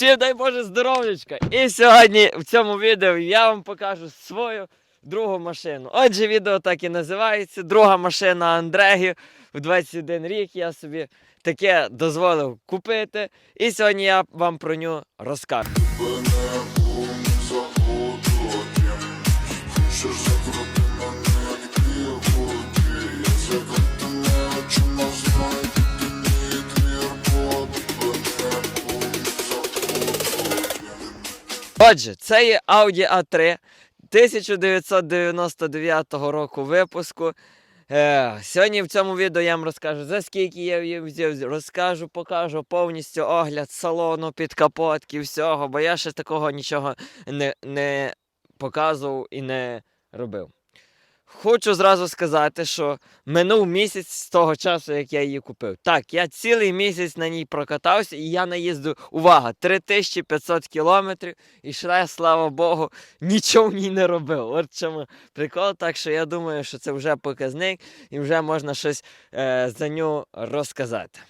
Всім дай Боже здоров'ячка! І сьогодні в цьому відео я вам покажу свою другу машину. Отже, відео так і називається. Друга машина Андрегі. В 21 рік я собі таке дозволив купити. І сьогодні я вам про нього розкажу. Отже, це є Audi A3 1999 року випуску. Е, сьогодні в цьому відео я вам розкажу, за скільки я її взяв, розкажу, покажу повністю огляд салону, підкапотки, всього, бо я ще такого нічого не, не показував і не робив. Хочу зразу сказати, що минув місяць з того часу, як я її купив. Так, я цілий місяць на ній прокатався, і я наїздив, увага, 3500 кілометрів, і ще, слава Богу, нічого в ній не робив. От чому прикол, так що я думаю, що це вже показник і вже можна щось е, за нього розказати.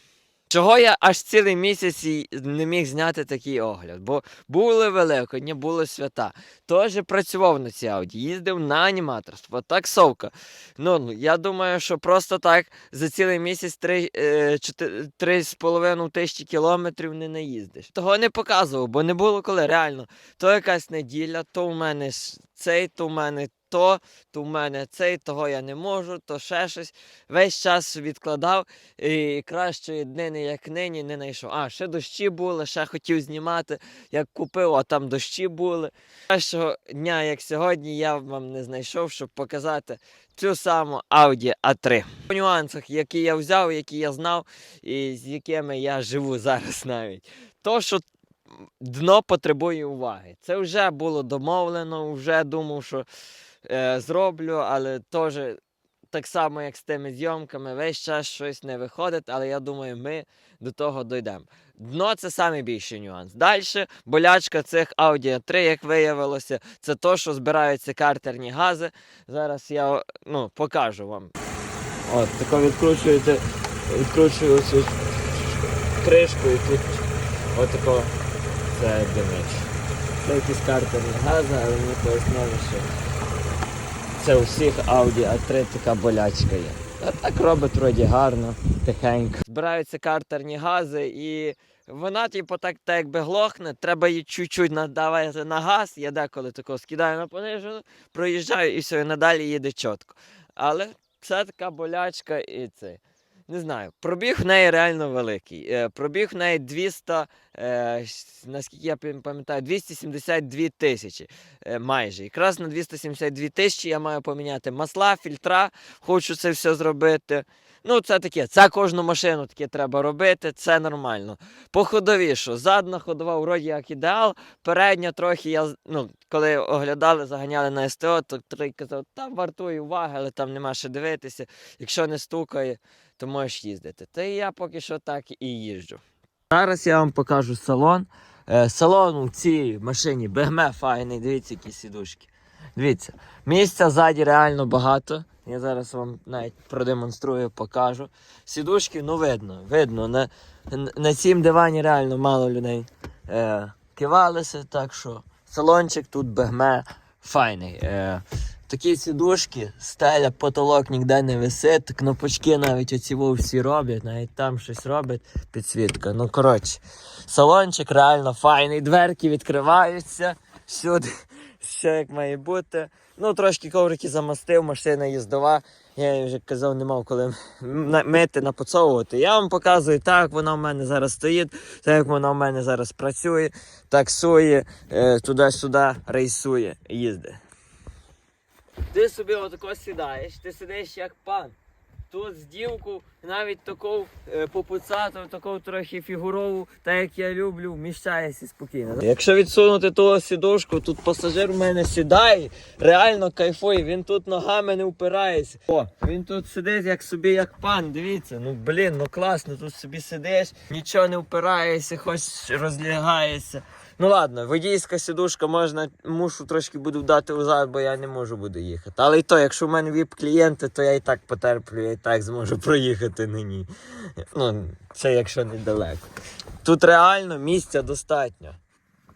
Чого я аж цілий місяць не міг зняти такий огляд? Бо були великодні, були свята. Теж працював на цій ауді, їздив на аніматорство, таксовка. Ну, ну, я думаю, що просто так за цілий місяць три, е, тисячі кілометрів не наїздиш. Того не показував, бо не було коли. Реально, то якась неділя, то у мене цей, то у мене то, то у мене цей, того я не можу, то ще щось. Весь час відкладав і кращої днини, як нині, не знайшов. А, ще дощі були, ще хотів знімати, як купив, а там дощі були. Кращого дня, як сьогодні, я вам не знайшов, щоб показати цю саму Audi A3. По нюансах, які я взяв, які я знав, і з якими я живу зараз навіть. То, що дно потребує уваги. Це вже було домовлено, вже думав, що е, зроблю, але теж так само, як з тими зйомками, весь час щось не виходить, але я думаю, ми до того дійдемо. Дно це найбільший нюанс. Далі болячка цих Audi 3, як виявилося, це то, що збираються картерні гази. Зараз я ну, покажу вам. От, тако відкручуєте, відкручую цю кришку і тут отако це димич. Це якісь картерні гази, але мені пояснили, що це у всіх Audi A3 така болячка є. А так робить вроді гарно, тихенько. Збираються картерні гази і вона, типу, так, так якби глохне, треба її чуть-чуть надавати на газ, я деколи такого скидаю на понижену, проїжджаю і все, і надалі їде чітко. Але це така болячка і це. Не знаю, пробіг в неї реально великий. Е, Пробіг в неї 200, е, наскільки я пам'ятаю, 272 тисячі майже. Якраз на 272 тисячі я маю поміняти масла, фільтра, хочу це все зробити. Ну, це таке, це кожну машину таке треба робити, це нормально. По що задна ходова вроді як ідеал, передня трохи я, ну, коли оглядали, заганяли на СТО, то той казав, там вартує уваги, але там нема що дивитися. Якщо не стукає, то можеш їздити. Та я поки що так і їжджу. Зараз я вам покажу салон. Е, салон у цій машині бегме файний, дивіться, які сідушки. Дивіться, місця ззаді реально багато. Я зараз вам навіть продемонструю, покажу. Сідушки, ну видно, видно. На, на- цім дивані реально мало людей е, кивалися, так що салончик тут бегме файний. Е, такі сідушки, стеля, потолок ніде не висить, кнопочки навіть оці всі роблять, навіть там щось робить, підсвітка. Ну, коротше, салончик реально файний, дверки відкриваються, всюди, все як має бути. Ну, трошки коврики замастив, машина їздова. Я вже казав, не мав коли мити, напоцовувати. Я вам показую так, вона в мене зараз стоїть, так як вона в мене зараз працює, таксує, е, туди-сюди рейсує, їздить. Ти собі отако сідаєш, ти сидиш як пан. Тут з дівку навіть таку е, попуцату, таку трохи фігурову, так як я люблю, вміщаєшся спокійно. Якщо відсунути ту сідушку, тут пасажир в мене сідає, реально кайфує, він тут ногами не впирається. О, він тут сидить як собі, як пан, дивіться, ну блін, ну класно, тут собі сидиш, нічого не впираєшся, хоч розлягаєшся. Ну ладно, водійська сидушка можна, мушу трошки буду дати узад, бо я не можу буду їхати. Але і то, якщо в мене віп-клієнти, то я і так потерплю, я і так зможу проїхати на ній. Ну, це якщо недалеко. Тут реально місця достатньо.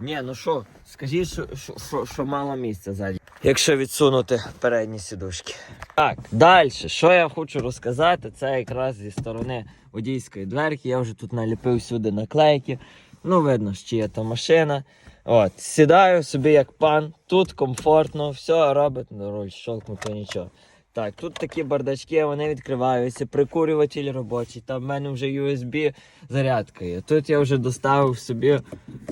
Ні, ну що, скажіть, що, що, що, що мало місця ззаді. Якщо відсунути передні сідушки. Так, далі, що я хочу розказати, це якраз зі сторони водійської дверки. Я вже тут наліпив сюди наклейки. Ну, видно, що є то машина. От, сідаю собі як пан, тут комфортно, все робить, руль щолкнуто нічого. Так, тут такі бардачки, вони відкриваються, прикурюватель робочий, там в мене вже USB зарядка є. Тут я вже доставив собі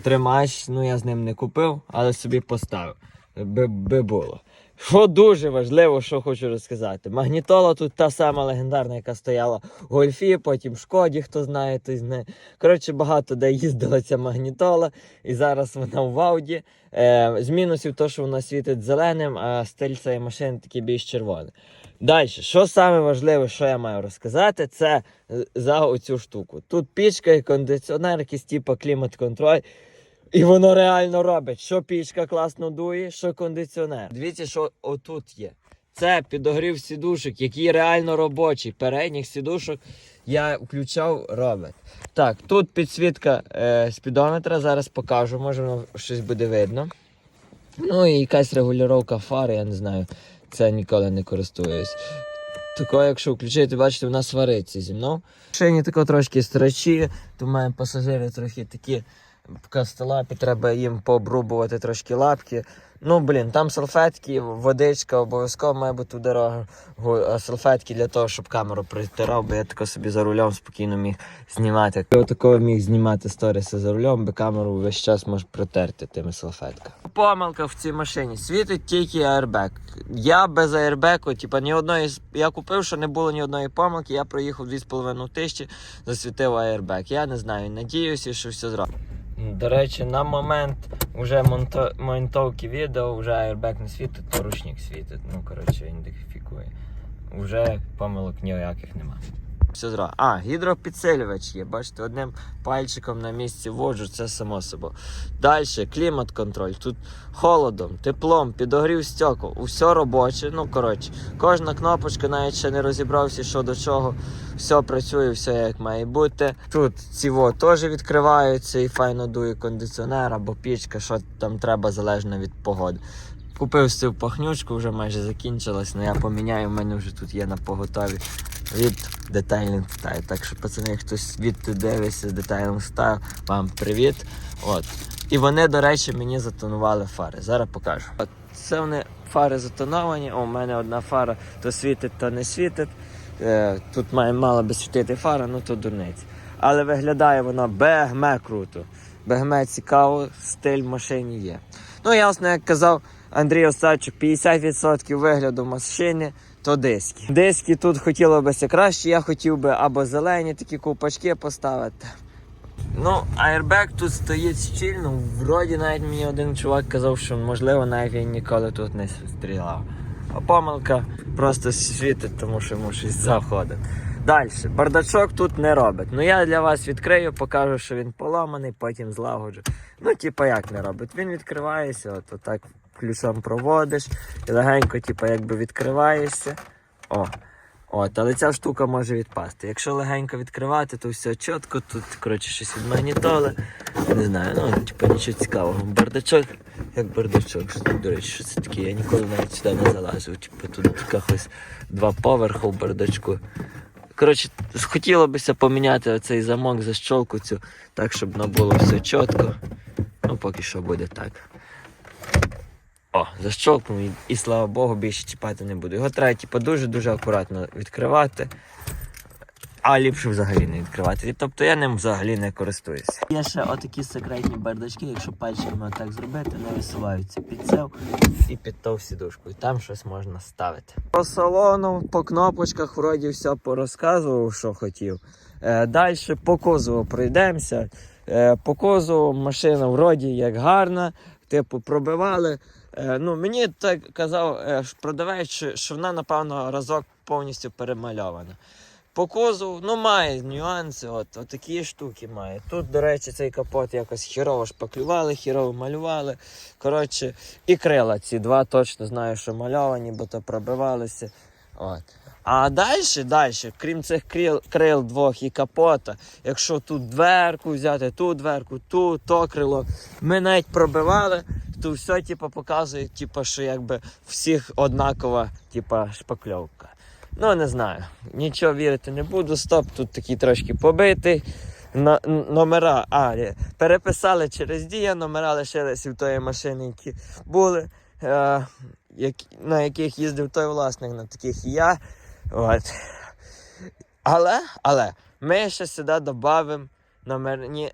тримач, ну я з ним не купив, але собі поставив. Би, би було. Що дуже важливо, що хочу розказати. Магнітола тут та сама легендарна, яка стояла в гольфі, потім в шкоді, хто знає, той знає. Коротше, багато де їздила ця магнітола, і зараз вона в Ауді. Е, з мінусів то, що вона світить зеленим, а стиль цієї машини такий більш червоний. Далі, що саме важливе, що я маю розказати, це е, за оцю штуку. Тут пічка і кондиціонер, якийсь типу клімат-контроль. І воно реально робить. Що пічка класно дує, що кондиціонер. Дивіться, що отут є. Це підогрів сідушок, який реально робочий. Передніх сідушок я включав, робить. Так, тут підсвітка е, спідометра, зараз покажу, може воно щось буде видно. Ну і якась регулювання фари, я не знаю. Це ніколи не користуюсь. Тако, якщо включити, бачите, вона свариться зі мною. В Шині тако трошки строчі, то мене пасажири трохи такі кастелапі, треба їм пообрубувати трошки лапки. Ну, блін, там салфетки, водичка обов'язково має бути у дорогу. Салфетки для того, щоб камеру притирав, бо я тако собі за рулем спокійно міг знімати. Я такого міг знімати сторіси за рулем, бо камеру весь час може протерти тими салфетками. Помилка в цій машині. Світить тільки аербек. Я без аербеку, типа ні одної я купив, що не було ні одної помилки. Я проїхав 2,5 тисячі, засвітив аербек. Я не знаю, надіюся, що все зробить. До речі, на момент вже монто... монтовки відео вже аербек не світить, то ручник світить. Ну, коротше, ідентифікує. Уже помилок ніяких немає. Все зразу. А, гідропідсилювач є. Бачите, одним пальчиком на місці вводжу, це само собою. Далі клімат-контроль. Тут холодом, теплом, підогрів стекол. Усе робоче. Ну, коротше, кожна кнопочка, навіть ще не розібрався, що до чого. Все працює, все як має бути. Тут ціво теж відкриваються і файно дує кондиціонер або пічка, що там треба залежно від погоди. Купив цю пахнючку, вже майже закінчилась, але я поміняю, в мене вже тут є на поготові від детайлінг стайл. Так що, пацани, хтось дивиться з детайлінг стайл, вам привіт. От. І вони, до речі, мені затонували фари. Зараз покажу. От це вони фари затоновані. О, у мене одна фара то світить, то не світить. Е, тут має мала би світити фара, ну то дурниць. Але виглядає вона бегме круто. Бегме цікаво, стиль машині є. Ну, ясно, як казав Андрій Остачук, 50% вигляду машини то диски. Диски тут хотіло би краще, я хотів би або зелені такі ковпачки поставити. Ну, аербек тут стоїть щільно. Вроді навіть мені один чувак казав, що можливо навіть він ніколи тут не стріляв. А помилка просто світить, тому що йому щось заходить. Далі, бардачок тут не робить. Ну я для вас відкрию, покажу, що він поламаний, потім злагоджу. Ну, типа, як не робить? Він відкривається, от отак ключом проводиш і легенько, типа, якби відкриваєшся. О. От, але ця штука може відпасти. Якщо легенько відкривати, то все чітко, тут, коротше, щось від магнітоли. Не знаю, ну, типу, нічого цікавого. Бардачок, як бардачок. Що До речі, що це таке? Я ніколи навіть сюди не залазив. Типу, тут якось два поверхи в бардачку. Коротше, хотіло бися поміняти оцей замок за щолку цю, так, щоб воно було все чітко. Ну, поки що буде так. О, защолкнув і, і слава Богу, більше чіпати не буду. Його треба типу, дуже-дуже акуратно відкривати. А ліпше взагалі не відкривати. Тобто я ним взагалі не користуюся. Є ще отакі секретні бардачки, якщо пальчиками так зробити, не висуваються під цев і під ту сідушку. І там щось можна ставити. По салону, по кнопочках вроді все порозказував, що хотів. Е, Далі по кузову пройдемося. Е, по кузову машина вроді як гарна, типу пробивали. Е, ну, мені так казав е, продавець, що, вона, напевно, разок повністю перемальована. По кузову, ну, має нюанси, от, от такі штуки має. Тут, до речі, цей капот якось хірово шпаклювали, хірово малювали. Коротше, і крила ці два точно знаю, що мальовані, бо то пробивалися. От. А далі, далі, крім цих крил, крил двох і капота, якщо тут дверку взяти, ту дверку, ту, то крило, ми навіть пробивали, то все типу, показує, типу, що якби всіх однакова типу, шпакльовка. Ну, не знаю. Нічого вірити не буду. Стоп, тут такий трошки побитий. Номера а, переписали через дія, номера лишилися в тої машини, які були, е, які, на яких їздив той власник, на таких і я. От. Але, але ми ще сюди додамо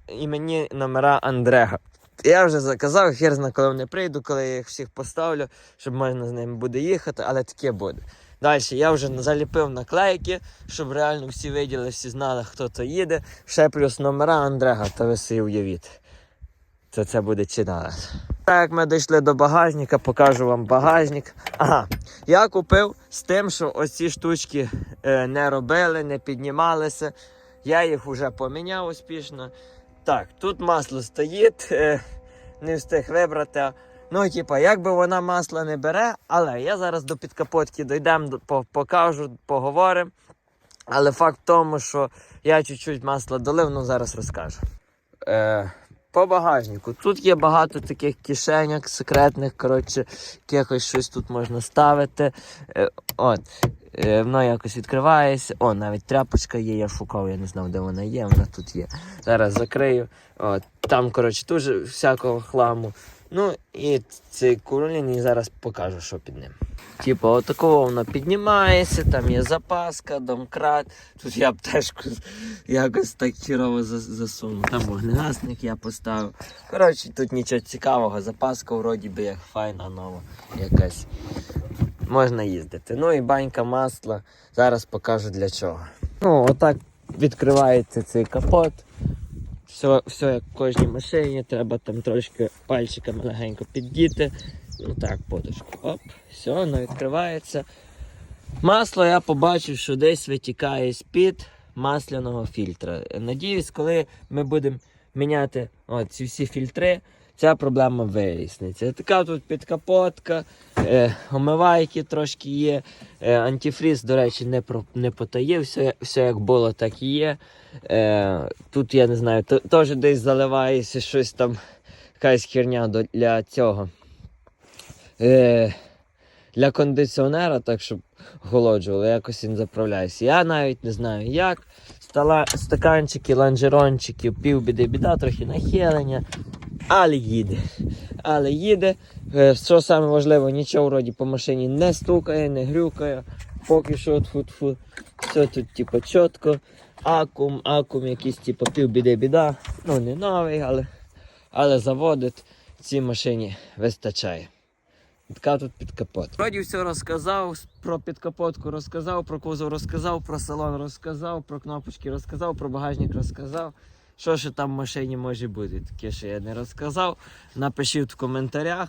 імені номера Андрега. Я вже заказав, хер зна, коли вони прийду, коли я їх всіх поставлю, щоб можна з ними буде їхати, але таке буде. Далі я вже заліпив наклейки, щоб реально всі виділи, всі знали, хто то їде. Ще плюс номера Андрега, то ви собі уявіть. Це це буде читати. Так як ми дійшли до багажника, покажу вам багажник. Ага, я купив з тим, що ось ці штучки е, не робили, не піднімалися. Я їх вже поміняв успішно. Так, тут масло стоїть, е, не встиг вибрати. Ну, типа, як би вона масла не бере, але я зараз до підкапотки дійдемо, покажу, поговоримо. Але факт в тому, що я чуть-чуть масла долив, ну зараз розкажу. Е, по багажнику. Тут є багато таких кишеньок секретних, коротше, якось щось тут можна ставити. Е, от. Е, воно якось відкривається. О, навіть тряпочка є, я шукав, я не знав, де вона є, вона тут є. Зараз закрию. От. Там, коротше, дуже всякого хламу. Ну і цей куролін і зараз покажу, що під ним. Типу, отакого воно піднімається, там є запаска, домкрат. Тут я аптечку якось так хірово засунув. Там вогнегасник я поставив. Коротше, тут нічого цікавого, запаска вроді би як файна нова якась. Можна їздити. Ну і банька масла. Зараз покажу для чого. Ну, отак відкривається цей капот. Все, все як в кожній машині, треба там трошки пальчиками легенько піддіти. Ну так, подушку. Оп, все, воно відкривається. Масло я побачив, що десь витікає з-під масляного фільтра. Надіюсь, коли ми будемо міняти ці всі фільтри, ця проблема виясниться. Така тут підкапотка, е, омивайки трошки є. Е, антифріз, до речі, не, про, не потаїв, все, все як було, так і є. Е, тут я не знаю, теж десь заливається щось там, якась херня для цього. Е, для кондиціонера, так щоб охолоджувало, якось він заправляється. Я навіть не знаю як. Стала, стаканчики, ланжерончики, півбіди біда, трохи нахилення. Але їде. Але їде. Е, Що саме важливо, нічого вроді по машині не стукає, не грюкає. Поки що тфу-тфу. Все тут типу чітко. Акум, акум якийсь типу півбіди біда. Ну не новий, але, але заводить цій машині вистачає. Така тут під капот. Вроді все розказав, про підкапотку розказав, про кузов розказав, про салон розказав, про кнопочки розказав, про багажник розказав. Що ще там в машині може бути? Таке, що я не розказав. Напишіть в коментарях.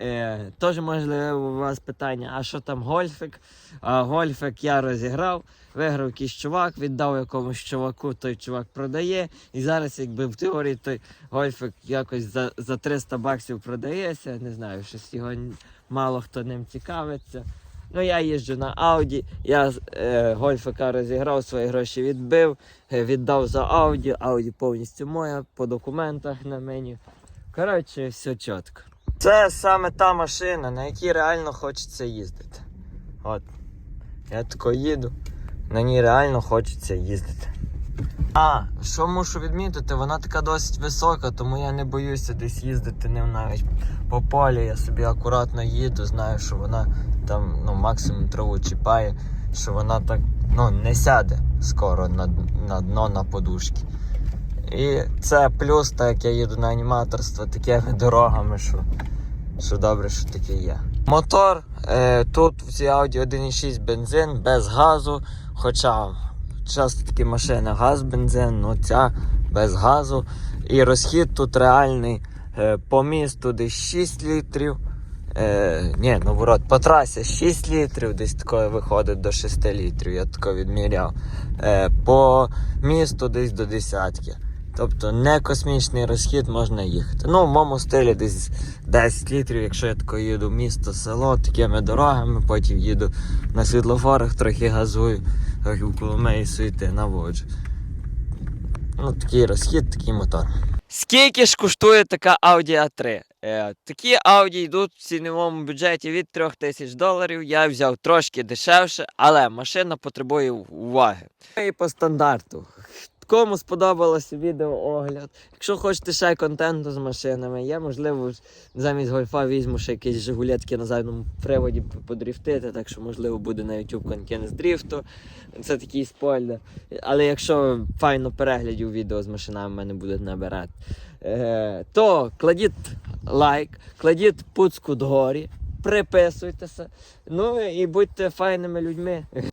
Е, Теж можливо у вас питання, а що там гольфик? А гольфик я розіграв, виграв якийсь чувак, віддав якомусь чуваку, той чувак продає. І зараз, якби в теорії той гольфик якось за, за 300 баксів продається. Не знаю, щось його мало хто ним цікавиться. Ну, я їжджу на Ауді, я е, гольфика розіграв, свої гроші відбив, е, віддав за Ауді, Ауді повністю моя, по документах на мені. Коротше, все чітко. Це саме та машина, на якій реально хочеться їздити. От. Я тако їду, на ній реально хочеться їздити. А, що мушу відмітити, вона така досить висока, тому я не боюся десь їздити ним навіть по полі. Я собі акуратно їду, знаю, що вона там ну, максимум траву чіпає, що вона так ну, не сяде скоро на, на дно на подушки. І це плюс, так як я їду на аніматорство такими дорогами, що, що добре, що таке є. Мотор е, тут в цій Audi 1.6 бензин без газу, хоча часто такі машини газ, бензин, ну ця без газу. І розхід тут реальний е, по місту десь 6 літрів. Е, ні, наоборот, по трасі 6 літрів, десь таке виходить до 6 літрів, я таке відміряв. Е, по місту десь до десятки. Тобто не космічний розхід можна їхати. Ну, в моєму стилі десь 10 літрів, якщо я тако їду в місто, село, такими дорогами, потім їду на світлофорах, трохи газую, трохи в Коломиї суєти наводжу. Ну, такий розхід, такий мотор. Скільки ж коштує така Audi A3? Е, такі Audi йдуть в ціновому бюджеті від 3 тисяч доларів. Я взяв трошки дешевше, але машина потребує уваги. І по стандарту. Кому сподобалося відеоогляд. Якщо хочете ще контенту з машинами, я можливо замість гольфа візьму ще якісь жигулетки на задньому приводі подріфтити, так що можливо буде на YouTube контент з дріфту. Це такий спойлер. Але якщо файно переглядів відео з машинами мене будуть набирати, е, то кладіть лайк, кладіть пуцку догорі, приписуйтеся, ну і будьте файними людьми.